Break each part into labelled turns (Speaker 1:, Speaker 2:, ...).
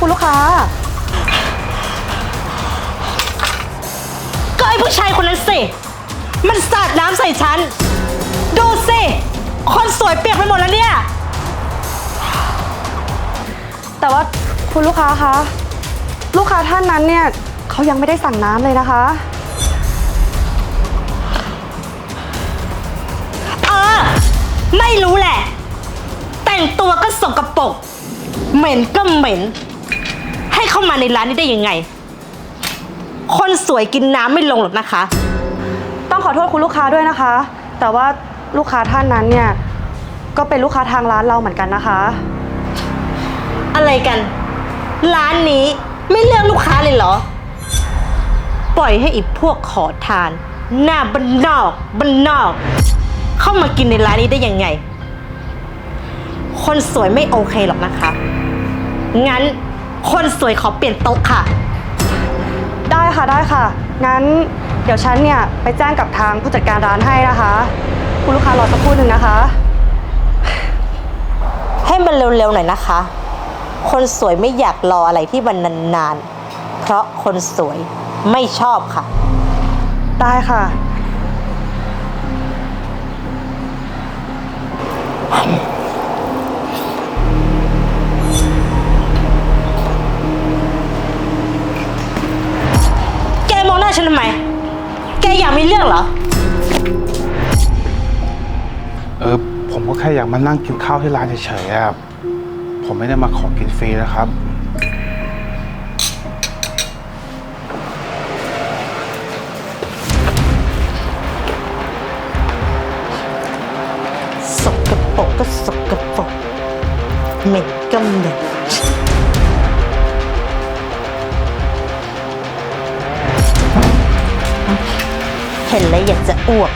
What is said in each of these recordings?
Speaker 1: คุณลูกค้า
Speaker 2: ก็ไอ้ผู้ชายคนนั้นสิ มันสาดน้ำใส่ฉัน ดูสิ คนสวยเปียกไปหมดแล้วเนี่ย
Speaker 1: แต่ว่าคุณลูกค้าคะ ลูกค้าท่านนั้นเนี่ยเขายังไม่ได้สั่งน้ำเลยนะคะ
Speaker 2: เออ ไม่รู้แหละ แต่งตัวก็สกปรกเหม็นก็เหม็น เข้ามาในร้านนี้ได้ยังไง คนสวยกินน้ำไม่ลงหรอกนะคะ
Speaker 1: ต้องขอโทษคุณลูกค้าด้วยนะคะ แต่ว่าลูกค้าท่านนั้นเนี่ย ก็เป็นลูกค้าทางร้านเราเหมือนกันนะคะ
Speaker 2: อะไรกัน ร้านนี้ไม่เลือกลูกค้าเลยเหรอ ปล่อยให้อีกพวกขอทาน หน้าบันนอกบันนอก เข้ามากินในร้านนี้ได้ยังไง คนสวยไม่โอเคหรอกนะคะ งั้น คนสวยขอเปลี่ยนโต๊ะค่ะ
Speaker 1: ได้ค่ะได้ค่ะ งั้นเดี๋ยวฉันเนี่ยไปแจ้งกับทางผู้จัดการร้านให้นะคะ คุณลูกค้ารอสักครู่หนึ่งนะคะ
Speaker 2: ให้มันเร็วๆหน่อยนะคะ คนสวยไม่อยากรออะไรที่มันนานๆ เพราะคนสวยไม่ชอบค่ะ
Speaker 1: ได้ค่ะ
Speaker 2: แฉันทำไม แกอยากมีเรื่องเหรอ
Speaker 3: เออผมก็แค่อยากมานั่งกินข้าวที่ร้านเฉยๆอะผมไม่ได้มาขอกินฟรีนะครับ
Speaker 2: สกปรกก็สกปรกเหม็นก็เหม็น เห็นแล้วอยากจะอ้วก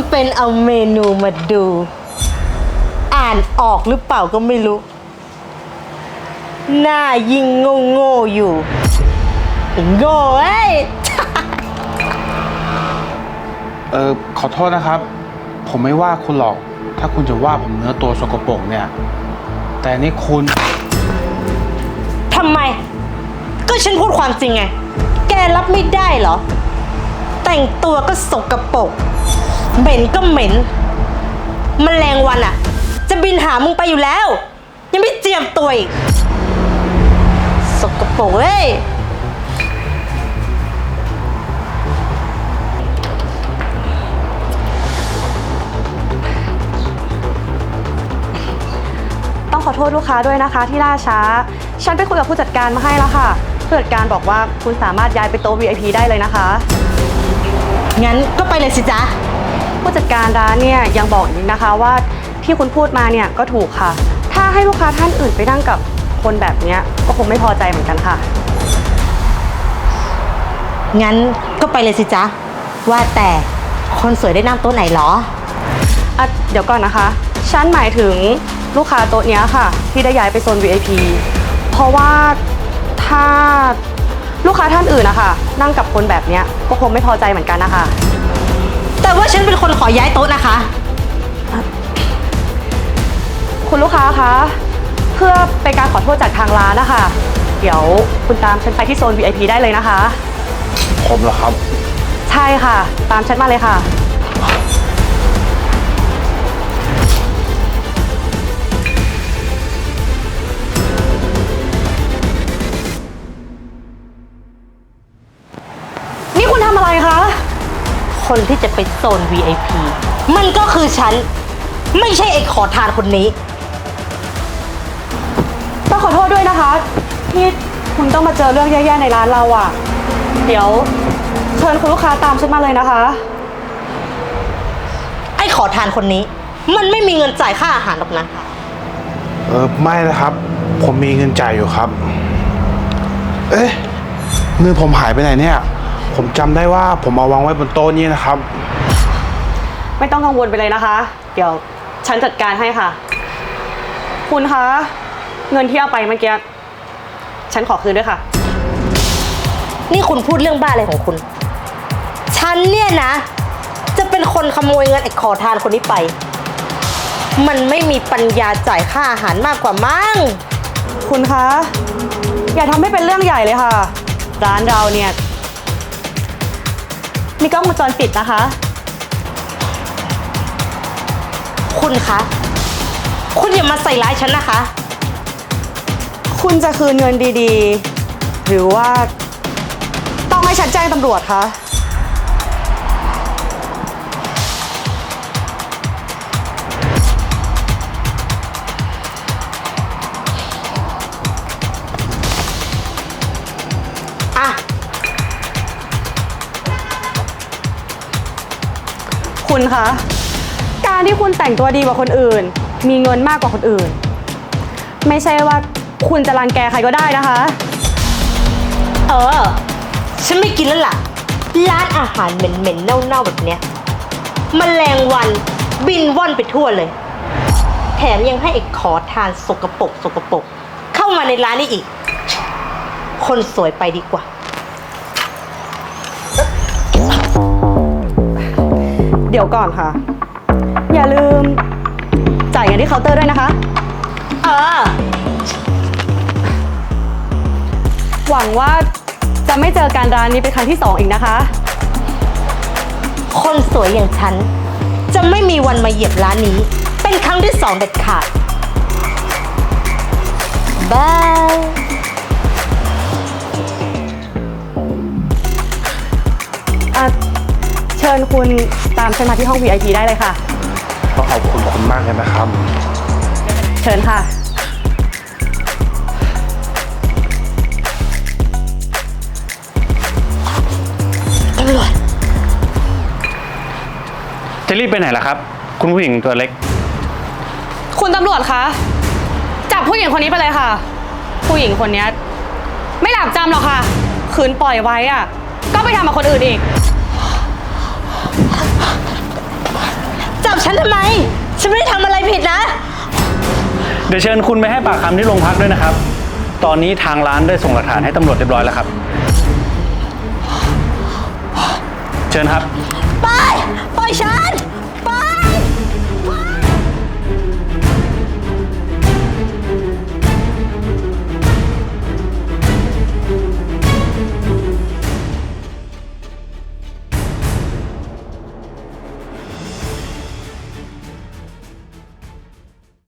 Speaker 2: ำเป็นเอาเมนูมาดู อ่านออกหรือเปล่าก็ไม่รู้ หน้ายิ่งโง่โง่ๆอยู่ไอ้โง่เอ้ย
Speaker 3: เออขอโทษนะครับ ผมไม่ว่าคุณหรอก ถ้าคุณจะว่าผมเนื้อตัวสกปรกเนี่ย แต่นี่คุณ
Speaker 2: ทำไม ก็ฉันพูดความจริงไง แกรับไม่ได้เหรอ แต่งตัวก็สกปรก เหม็นก็เหม็นมแมลงวันอะจะบินหามึงไปอยู่แล้ว ยังไม่เจียมตัวอีกสกปรกเอ้ย
Speaker 1: ต้องขอโทษลูกค้าด้วยนะคะที่ล่าช้า ฉันไปคุยกับผู้จัดการมาให้แล้วค่ะ ผู้จัดการบอกว่าคุณสามารถย้ายไปโต๊ะ VIP ได้เลยนะคะ
Speaker 2: งั้นก็ไปเลยสิจ๊ะ
Speaker 1: ผู้จัดการร้านเนี่ยยังบอกอีกนะคะว่าที่คุณพูดมาเนี่ยก็ถูกค่ะ ถ้าให้ลูกค้าท่านอื่นไปนั่งกับคนแบบเนี้ยก็คงไม่พอใจเหมือนกันค่ะ
Speaker 2: งั้นก็ไปเลยสิจ๊ะ ว่าแต่คนสวยได้นั่งโต๊ะไหนเหรอ
Speaker 1: อะเดี๋ยวก่อนนะคะฉันหมายถึงลูกค้าโต๊ะเนี้ยค่ะ ที่ได้ย้ายไปโซน VIP เพราะว่าถ้าลูกค้าท่านอื่นนะคะนั่งกับคนแบบเนี้ยก็คงไม่พอใจเหมือนกันนะคะ
Speaker 2: แต่ว่าฉันเป็นคนขอย้ายโต๊ะนะคะ
Speaker 1: คุณลูกค้าคะ เพื่อเป็นการขอโทษจากทางร้านนะคะ เดี๋ยวคุณตามฉันไปที่โซน VIP ได้เลยนะคะ
Speaker 3: ผมเหรอครับ
Speaker 1: ใช่ค่ะ ตามฉันมาเลยค่ะ ค
Speaker 2: นที่จะไปโซน VIP มันก็คือฉัน ไม่ใช่ไอ้ขอทานคนนี้
Speaker 1: ต้องขอโทษด้วยนะคะ ที่คุณต้องมาเจอเรื่องแย่ๆในร้านเราอะ่ะ เดี๋ยว เชิญคุณลูกค้าตามฉันมาเลยนะคะ
Speaker 2: ไอ้ขอทานคนนี้ มันไม่มีเงินจ่ายค่าอาหารหรอกนะ
Speaker 3: เออไม่นะครับ ผมมีเงินจ่ายอยู่ครับ เอ๊ะเงินผมหายไปไหนเนี่ย ผมจำได้ว่าผมเอาวางไว้บนโต๊ะนี้นะครับ
Speaker 1: ไม่ต้องกังวลไปเลยนะคะ เดี๋ยวฉันจัดการให้ค่ะ คุณคะ เงินที่เอาไปเมื่อกี้ ฉันขอคืนด้วยค่ะ
Speaker 2: นี่คุณพูดเรื่องบ้าอะไรของคุณ ฉันเนี่ยนะ จะเป็นคนขโมยเงินไอ้ขอทานคนนี้ไป มันไม่มีปัญญาจ่ายค่าอาหารมากกว่ามั้ง
Speaker 1: คุณคะ อย่าทำให้เป็นเรื่องใหญ่เลยค่ะ ร้านเราเนี่ย มีกล้องวงจรปิดนะคะ
Speaker 2: คุณคะ คุณอย่ามาใส่ร้ายฉันนะคะ
Speaker 1: คุณจะคืนเงินดีๆ หรือว่า ต้องให้ฉันแจ้งตำรวจคะ คุณคะ การที่คุณแต่งตัวดีกว่าคนอื่น มีเงินมากกว่าคนอื่น ไม่ใช่ว่าคุณจะรังแกใครก็ได้นะคะ
Speaker 2: เออ ฉันไม่กินแล้วล่ะ ร้านอาหารเหม็นๆ เน่าๆ แบบเนี้ยมแมลงวันบินว่อนไปทั่วเลย แถมยังให้ไอ้ขอทานสกปรกสกปรกเข้ามาในร้านนี้อีก คนสวยไปดีกว่า
Speaker 1: เดี๋ยวก่อนค่ะ อย่าลืม จ่ายเงินที่เคาน์เตอร์ด้วยนะคะ
Speaker 2: เออ
Speaker 1: หวังว่าจะไม่เจอการร้านนี้เป็นครั้งที่สองอีกนะคะ
Speaker 2: คนสวยอย่างฉัน จะไม่มีวันมาเหยียบร้านนี้ เป็นครั้งที่สองเด็ดขาดบาย
Speaker 1: ญคุณตามฉันมาที่ห้อง VIP ได้เลยค่ะ
Speaker 3: ต้องขอบคุณคุณมากเลยนะครับ
Speaker 1: เชิญค่ะ
Speaker 2: ตำรวจ
Speaker 4: จะรีบไปไหนล่ะครับ คุณผู้หญิงตัวเล็ก
Speaker 1: คุณตำรวจคะ จับผู้หญิงคนนี้ไปเลยค่ะ ผู้หญิงคนนี้ไม่หลับจำหรอกค่ะ คืนปล่อยไว้อะ ก็ไปทำกับคนอื่นอีก
Speaker 2: จับฉันทำไม ฉันไม่ได้ทำอะไรผิดนะ
Speaker 4: เดี๋ยวเชิญคุณไปให้ปากคำที่โรงพักด้วยนะครับ ตอนนี้ทางร้านได้ส่งหลักฐานให้ตำรวจเรียบร้อยแล้วครับ เชิญครับ
Speaker 2: ไปปล่อยฉัน